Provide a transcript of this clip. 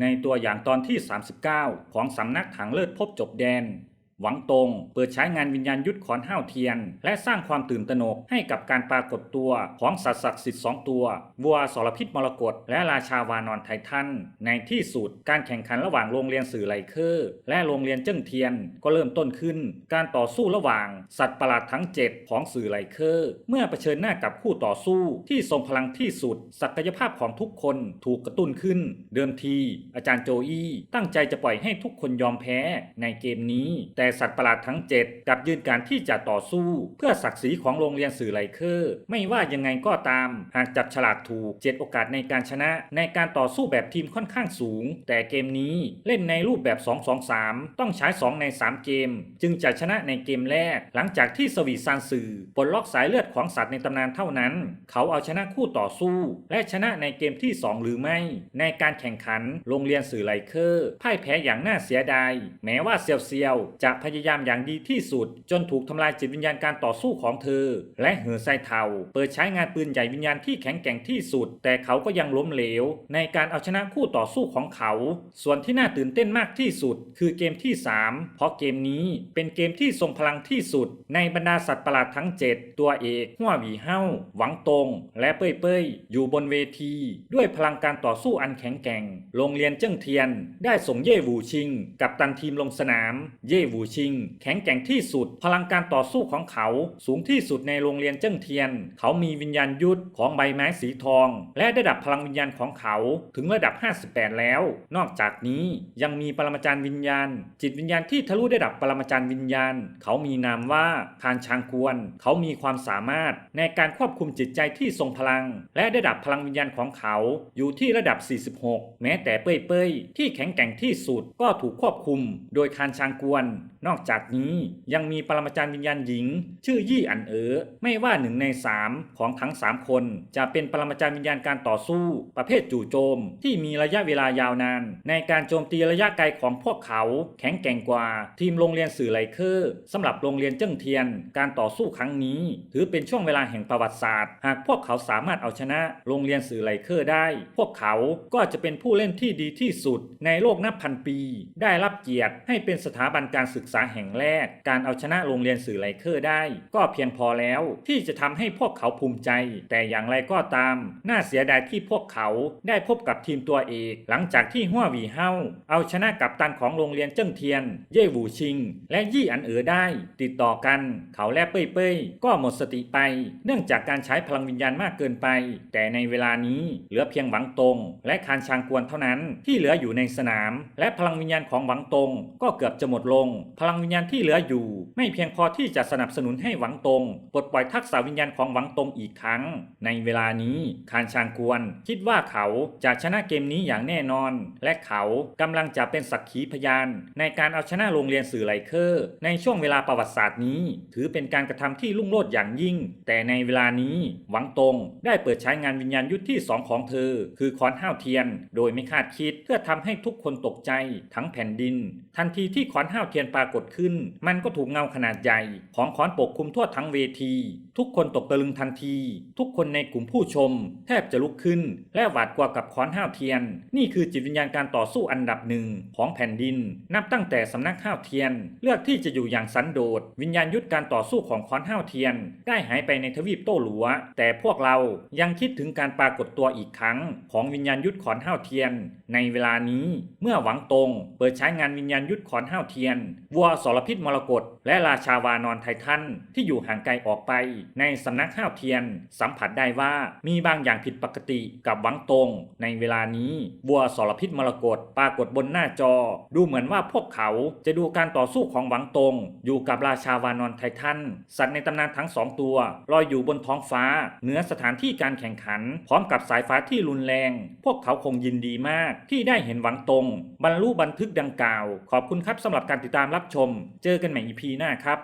ในตัวอย่างตอนที่ 39 ของสำนักถังเลิศพบจบแดน หวังตรง เปิดใช้งานวิญญาณยุทธขอนห้าวเทียน และสร้างความตื่นตระหนกให้กับการปรากฏตัวของสัตว์ศักดิ์สิทธิ์สองตัววัวสรพิษมรกตและราชาวานอนไททันในที่สุดการแข่งขันระหว่างโรงเรียนสื่อไลเคอร์และโรงเรียนเจิ้งเทียนก็เริ่มต้นขึ้น การต่อสู้ระหว่างสัตว์ประหลาดทั้ง 7 ของสื่อไลเคอร์เมื่อเผชิญหน้ากับคู่ต่อสู้ที่ทรงพลังที่สุด ศักยภาพของทุกคนถูกกระตุ้นขึ้น เดิมที อาจารย์โจอี้ตั้งใจจะปล่อยให้ทุกคนยอมแพ้ในเกมนี้ แต่สัตว์ประหลาดทั้ง 7 กับยืนการที่จะต่อสู้ เพื่อศักดิ์ศรีของโรงเรียนสื่อไลเคอร์ ไม่ว่ายังไงก็ตาม หากจับฉลากถูก 7 โอกาสในการชนะ ในการต่อสู้แบบทีมค่อนข้างสูง แต่เกมนี้เล่นในรูปแบบ 2-2-3 ต้องใช้ 2 ใน 3 เกม จึงจะชนะในเกมแรก หลังจากที่สวีซานสื่อปลดล็อกสายเลือดของสัตว์ในตำนานเท่านั้น เขาเอาชนะคู่ต่อสู้ และชนะในเกมที่ 2 หรือไม่ ในการแข่งขันโรงเรียนสื่อไลเคอร์พ่ายแพ้อย่างน่าเสียดาย แม้ว่าเซียวเซียวจะพยายามอย่างดีที่สุด จนถูกทำลายจิตวิญญาณการต่อสู้ของเธอ และเหอไซเทาเปิดใช้งานปืนใหญ่วิญญาณที่แข็งแกร่งที่สุด แต่เขาก็ยังล้มเหลว ในการเอาชนะคู่ต่อสู้ของเขา ส่วนที่น่าตื่นเต้นมากที่สุด คือเกมที่ 3 เพราะเกมนี้เป็นเกมที่ทรงพลังที่สุด ในบรรดาสัตว์ประหลาดทั้ง 7 ตัวเอกหัวหวีเฮ้าหวังตง และเป้ยเป้ยอยู่บนเวที ด้วยพลังการต่อสู้อันแข็งแกร่ง โรงเรียนเจิ้งเทียน ได้ส่งเย่หวูชิง กับตันทีมลงสนาม เย่หวูชิง แข็งแกร่งที่สุด พลังการต่อสู้ของเขา สูงที่สุดในโรงเรียนเจิ้งเทียน เขามีวิญญาณยุทธของใบไม้สีทอง และระดับพลังวิญญาณของเขาถึงระดับ 58 แล้ว นอกจากนี้ยังมีปรมาจารย์วิญญาณ จิตวิญญาณที่ทะลุระดับปรมาจารย์วิญญาณ เขามีนามว่าคานชางกวน เขามีความสามารถในการควบคุมจิตใจที่ทรงพลัง และระดับพลังวิญญาณของเขาอยู่ที่ระดับ 46 แม้แต่เป้ยเป้ยที่แข็งแกร่งที่สุดก็ถูกควบคุม โดยคานชางกวนนอกจากนี้ยังมีปรมาจารย์วิญญาณหญิง ชื่อยี่อันเอ๋อไม่ว่าหนึ่งในสามของทั้ง3คน จะเป็นปรมาจารย์วิญญาณการต่อสู้ ประเภทจู่โจม ที่มีระยะเวลายาวนาน ในการโจมตีระยะไกลของพวกเขาแข็งแกร่งกว่า ทีมโรงเรียนสื่อไลเคอร์สำหรับโรงเรียนเจิ้งเทียน การต่อสู้ครั้งนี้ ถือเป็นช่วงเวลาแห่งประวัติศาสตร์ หากพวกเขาสามารถเอาชนะโรงเรียนสื่อไลเคอร์ได้ พวกเขาก็จะเป็นผู้เล่นที่ดีที่สุด ในโลกนับพันปี ได้รับเกียรติให้เป็นสถาบันการศึกษาแห่งแรก การเอาชนะโรงเรียนสื่อไลเคอร์ได้ ก็เพียงพอแล้วที่จะทำให้พวกเขาภูมิใจ แต่อย่างไรก็ตาม น่าเสียดายที่พวกเขาได้พบกับทีมตัวเอกหลังจากที่หัววีเฮาเอาชนะกับตันของโรงเรียนเจิ้งเทียน เย่หวูชิง และยี่อันเอ๋อได้ ติดต่อกัน เขาและเป้ยเป้ยก็หมดสติไป เนื่องจากการใช้พลังวิญญาณมากเกินไป แต่ในเวลานี้เหลือเพียงหวังตง และคานชางกวนเท่านั้นที่เหลืออยู่ในสนาม และพลังวิญญาณของหวังตงก็เกือบจะหมดลงพลังวิญญาณที่เหลืออยู่ ไม่เพียงพอที่จะสนับสนุนให้หวังตงปลดปล่อยทักษะวิญญาณของหวังตงอีกครั้ง ในเวลานี้คานชางกวน คิดว่าเขาจะชนะเกมนี้อย่างแน่นอน และเขากำลังจะเป็นสักขีพยาน ในการเอาชนะโรงเรียนสื่อไลเคอร์ ในช่วงเวลาประวัติศาสตร์นี้ ถือเป็นการกระทำที่ลุ่งโลดอย่างยิ่ง แต่ในเวลานี้หวังตงได้เปิดใช้งานวิญญาณยุทธที่สองของเธอ คือคอนห้าวเทียน โดยไม่คาดคิดเพื่อทำให้ทุกคนตกใจทั้งแผ่นดิน ทันทีที่ขอนห้าวเทียนปรากฏขึ้น มันก็ถูกเงาขนาดใหญ่ ของขอนปกคลุมทั่วทั้งเวทีทุกคนตกตะลึงทันที ทุกคนในกลุ่มผู้ชม แทบจะลุกขึ้น และหวาดกลัวกับขอนห้าวเทียน นี่คือจิตวิญญาณการต่อสู้อันดับหนึ่งของแผ่นดิน นับตั้งแต่สำนักห้าวเทียน เลือกที่จะอยู่อย่างสันโดษ วิญญาณยุทธการต่อสู้ของขอนห้าวเทียน ได้หายไปในทวีปโต้หลัว แต่พวกเรายังคิดถึงการปรากฏตัวอีกครั้ง ของวิญญาณยุทธขอนห้าวเทียน ในเวลานี้เมื่อหวังตรงเปิดใช้งานวิญญาณยุทธขอนห้าวเทียน วัวสรพิษมรกตและราชาวานอนไททันที่อยู่ห่างไกลออกไปในสำนักห้าวเทียน สัมผัสได้ว่ามีบางอย่างผิดปกติกับหวังตง ในเวลานี้บัวสรพิษมรกตปรากฏบนหน้าจอ ดูเหมือนว่าพวกเขาจะดูการต่อสู้ของหวังตง อยู่กับราชาวานอนไททันสัตว์ในตำนานทั้งสองตัวลอยอยู่บนท้องฟ้า เหนือสถานที่การแข่งขัน พร้อมกับสายฟ้าที่รุนแรง พวกเขาคงยินดีมากที่ได้เห็นหวังตง บรรลุบันทึกดังกล่าว ขอบคุณครับสำหรับการติดตามรับชม เจอกันใหม่ EP หน้าครับ